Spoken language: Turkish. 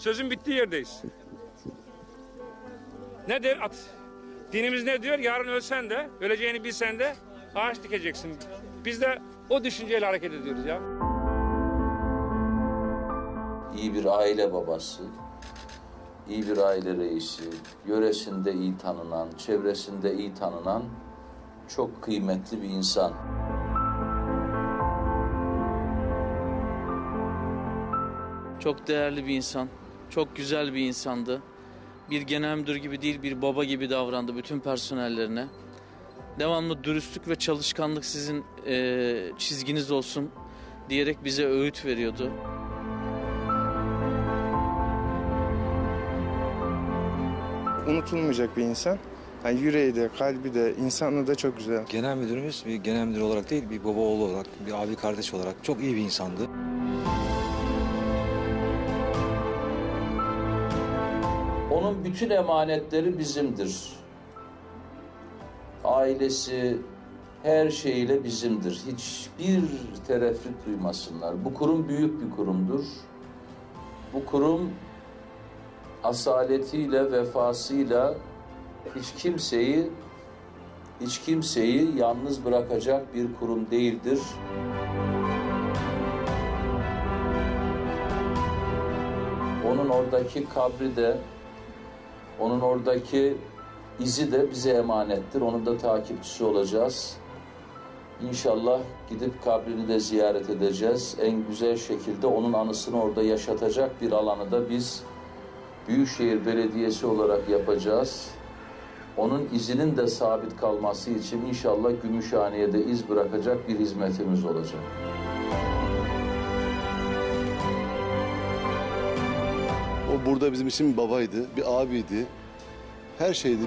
Sözün bittiği yerdeyiz. Nedir? At. Dinimiz ne diyor? Yarın ölsen de, öleceğini bilsen de ağaç dikeceksin. Biz de o düşünceyle hareket ediyoruz ya. iyi bir aile babası, iyi bir aile reisi, yöresinde iyi tanınan, çevresinde iyi tanınan çok kıymetli bir insan. Çok değerli bir insan. Çok güzel bir insandı. Bir genel müdür gibi değil bir baba gibi davrandı bütün personellerine. Devamlı dürüstlük ve çalışkanlık sizin eee, çizginiz olsun diyerek bize öğüt veriyordu. unutulmayacak bir insan. Yani yüreği de, kalbi de, insanlığı da çok güzel. Genel müdürümüz bir genel müdür olarak değil, bir baba oğlu olarak, bir abi kardeş olarak çok iyi bir insandı. Onun bütün emanetleri bizimdir. Ailesi her şeyiyle bizimdir. Hiçbir tereffüt duymasınlar. Bu kurum büyük bir kurumdur. Bu kurum asaletiyle, vefasıyla hiç kimseyi hiç kimseyi yalnız bırakacak bir kurum değildir. Onun oradaki kabri de onun oradaki izi de bize emanettir. Onun da takipçisi olacağız. İnşallah gidip kabrini de ziyaret edeceğiz. En güzel şekilde onun anısını orada yaşatacak bir alanı da biz Büyükşehir Belediyesi olarak yapacağız. Onun izinin de sabit kalması için inşallah Gümüşhane'ye de iz bırakacak bir hizmetimiz olacak. O burada bizim için bir babaydı, bir abiydi. Her şeydi.